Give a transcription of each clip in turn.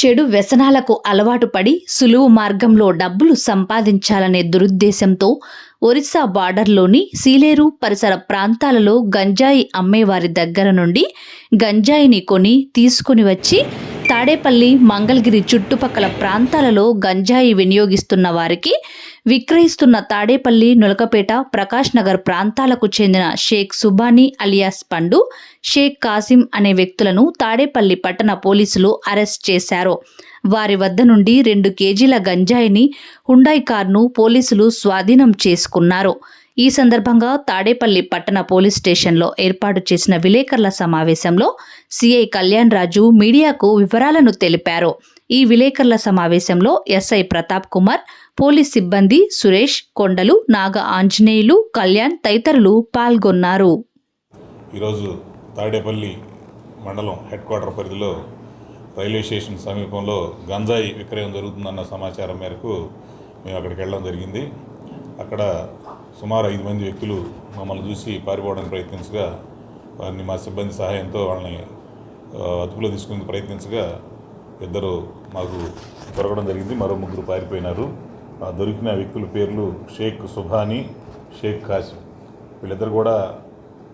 చెడు వ్యసనాలకు అలవాటు పడి సులువు మార్గంలో డబ్బులు సంపాదించాలనే దురుద్దేశంతో ఒరిస్సా బార్డర్లోని సీలేరు పరిసర ప్రాంతాలలో గంజాయి అమ్మేవారి దగ్గర నుండి గంజాయిని కొని తీసుకుని వచ్చి తాడేపల్లి మంగళగిరి చుట్టుపక్కల ప్రాంతాలలో గంజాయి వినియోగిస్తున్న వారికి విక్రయిస్తున్న తాడేపల్లి నులకపేట ప్రకాష్ నగర్ ప్రాంతాలకు చెందిన షేక్ సుబానీ అలియాస్ పండు షేక్ కాసిం అనే వ్యక్తులను తాడేపల్లి పట్టణ పోలీసులు అరెస్ట్ చేశారు. వారి వద్ద నుండి రెండు కేజీల గంజాయిని హుండాయ్ కార్ను పోలీసులు స్వాధీనం చేసుకున్నారు. ఈ సందర్భంగా తాడేపల్లి పట్టణ పోలీస్ స్టేషన్లో ఏర్పాటు చేసిన విలేకరుల సమావేశంలో సిఐ కళ్యాణ్ రాజు మీడియాకు వివరాలను తెలిపారు. ఈ విలేకరుల సమావేశంలో ఎస్ఐ ప్రతాప్ కుమార్ పోలీస్ సిబ్బంది సురేష్ కొండలు నాగ ఆంజనేయులు కళ్యాణ్ తదితరులు పాల్గొన్నారు. ఈరోజు తాడేపల్లి మండలం హెడ్ క్వార్టర్ పరిధిలో రైల్వే స్టేషన్ సమీపంలో గంజాయి విక్రయం జరుగుతుందన్న సమాచారం మేరకు మేము అక్కడికి వెళ్ళడం జరిగింది. అక్కడ సుమారు ఐదు మంది వ్యక్తులు మమ్మల్ని చూసి పారిపోవడానికి ప్రయత్నించగా వారిని మా సిబ్బంది సహాయంతో వాళ్ళని అదుపులో తీసుకునే ప్రయత్నించగా ఇద్దరు మాకు దొరకడం జరిగింది. మరో ముగ్గురు పారిపోయినారు. ఆ దొరికిన వ్యక్తుల పేర్లు షేక్ సుభాని షేక్ కాసిం. వీళ్ళిద్దరు కూడా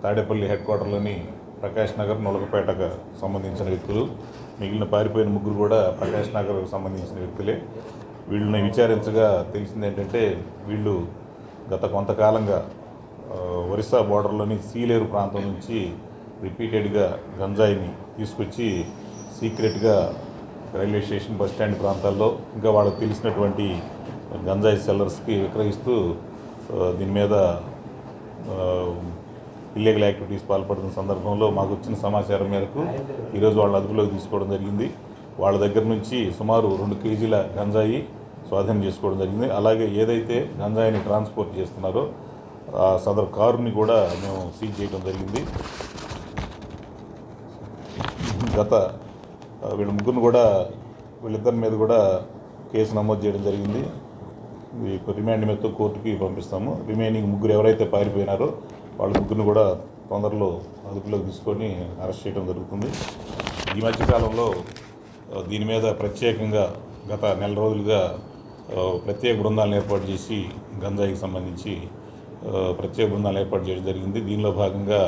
తాడేపల్లి హెడ్ క్వార్టర్లోని ప్రకాష్ నగర్ నొలకపేటకు సంబంధించిన వ్యక్తులు. మిగిలిన పారిపోయిన ముగ్గురు కూడా ప్రకాష్ నగర్కు సంబంధించిన వ్యక్తులే. వీళ్ళని విచారించగా తెలిసింది ఏంటంటే వీళ్ళు గత కొంతకాలంగా ఒరిస్సా బోర్డర్లోని సీలేరు ప్రాంతం నుంచి రిపీటెడ్గా గంజాయిని తీసుకొచ్చి సీక్రెట్గా రైల్వే స్టేషన్ బస్ స్టాండ్ ప్రాంతాల్లో ఇంకా వాళ్ళకి తెలిసినటువంటి గంజాయి సెల్లర్స్కి విక్రయిస్తూ దీని మీద ఇల్లీగల్ యాక్టివిటీస్ పాల్పడుతున్న సందర్భంలో మాకు వచ్చిన సమాచారం మేరకు ఈరోజు వాళ్ళ అదుపులోకి తీసుకోవడం జరిగింది. వాళ్ళ దగ్గర నుంచి సుమారు రెండు కేజీల గంజాయి స్వాధీనం చేసుకోవడం జరిగింది. అలాగే ఏదైతే గంజాయిని ట్రాన్స్పోర్ట్ చేస్తున్నారో ఆ సదరు కారుని కూడా మేము సీజ్ చేయడం జరిగింది. గత వీళ్ళ ముగ్గురు కూడా వీళ్ళిద్దరి మీద కూడా కేసు నమోదు చేయడం జరిగింది. రిమాండ్ మీద కోర్టుకి పంపిస్తాము. రిమైనింగ్ ముగ్గురు ఎవరైతే పారిపోయినారో వాళ్ళ ముగ్గురిని కూడా తొందరలో అదుపులోకి తీసుకొని అరెస్ట్ చేయడం జరుగుతుంది. ఈ మధ్యకాలంలో దీని మీద ప్రత్యేకంగా గత నెల రోజులుగా ప్రత్యేక బృందాలను ఏర్పాటు చేసి గంజాయికి సంబంధించి ప్రత్యేక బృందాలను ఏర్పాటు చేయడం జరిగింది. దీనిలో భాగంగా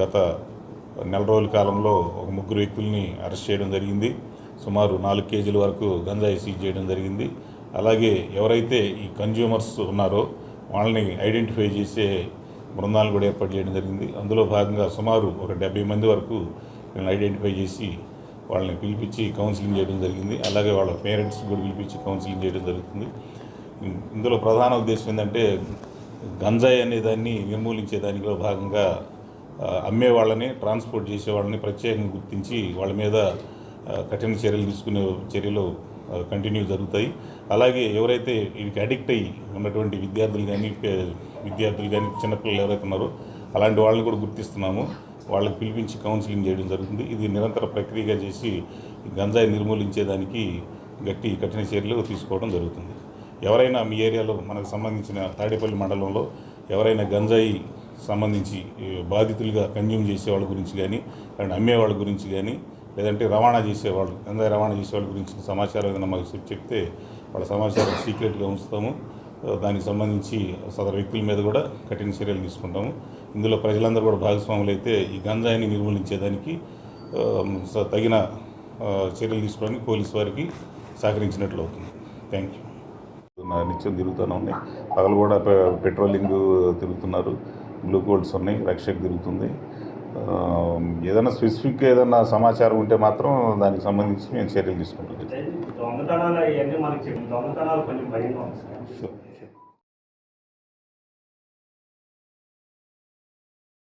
గత నెల రోజుల కాలంలో ఒక ముగ్గురు వ్యక్తుల్ని అరెస్ట్ చేయడం జరిగింది. సుమారు నాలుగు కేజీల వరకు గంజాయి సీజ్ చేయడం జరిగింది. అలాగే ఎవరైతే ఈ కన్జ్యూమర్స్ ఉన్నారో వాళ్ళని ఐడెంటిఫై చేసే బృందాలు కూడా ఏర్పాటు చేయడం జరిగింది. అందులో భాగంగా సుమారు ఒక డెబ్బై మంది వరకు ఐడెంటిఫై చేసి వాళ్ళని పిలిపించి కౌన్సిలింగ్ చేయడం జరిగింది. అలాగే వాళ్ళ పేరెంట్స్ కూడా పిలిపించి కౌన్సిలింగ్ చేయడం జరుగుతుంది. ఇందులో ప్రధాన ఉద్దేశం ఏంటంటే గంజాయి అనే దాన్ని నిర్మూలించే దానిలో భాగంగా అమ్మే వాళ్ళని ట్రాన్స్పోర్ట్ చేసే వాళ్ళని ప్రత్యేకంగా గుర్తించి వాళ్ళ మీద కఠిన చర్యలు తీసుకునే చర్యలు కంటిన్యూ జరుగుతాయి. అలాగే ఎవరైతే వీటికి అడిక్ట్ అయ్యి ఉన్నటువంటి విద్యార్థులు కానీ విద్యార్థులు కానీ చిన్నపిల్లలు ఎవరైతే ఉన్నారో అలాంటి వాళ్ళని కూడా గుర్తిస్తున్నాము. వాళ్ళకి పిలిపించి కౌన్సిలింగ్ చేయడం జరుగుతుంది. ఇది నిరంతర ప్రక్రియగా చేసి గంజాయి నిర్మూలించేదానికి గట్టి కఠిన చర్యలు తీసుకోవడం జరుగుతుంది. ఎవరైనా మీ ఏరియాలో మనకు సంబంధించిన తాడేపల్లి మండలంలో ఎవరైనా గంజాయి సంబంధించి బాధితులుగా కన్జ్యూమ్ చేసే వాళ్ళ గురించి కానీ అండ్ అమ్మే వాళ్ళ గురించి కానీ లేదంటే రవాణా చేసేవాళ్ళు గంజాయి రవాణా చేసే వాళ్ళ గురించి సమాచారం ఏదైనా మాకు చెప్- చెప్తే వాళ్ళ సమాచారం సీక్రెట్గా ఉంచుతాము. దానికి సంబంధించి సదరు వ్యక్తుల మీద కూడా కఠిన చర్యలు తీసుకుంటాము. ఇందులో ప్రజలందరూ కూడా భాగస్వాములు అయితే ఈ గంజాయిని నిర్మూలించేదానికి తగిన చర్యలు తీసుకోవడానికి పోలీసు వారికి సహకరించినట్లు అవుతుంది. థ్యాంక్ యూ నా నిత్యం తిరుగుతూనే ఉన్నాయి. పగలు కూడా పె- పెట్రోలింగ్ తిరుగుతున్నారు. బ్లూ కోడ్స్ ఉన్నాయి. రక్షక్ తిరుగుతుంది. ఏదైనా స్పెసిఫిక్గా ఏదైనా సమాచారం ఉంటే మాత్రం దానికి సంబంధించి మేము చర్యలు తీసుకుంటాం.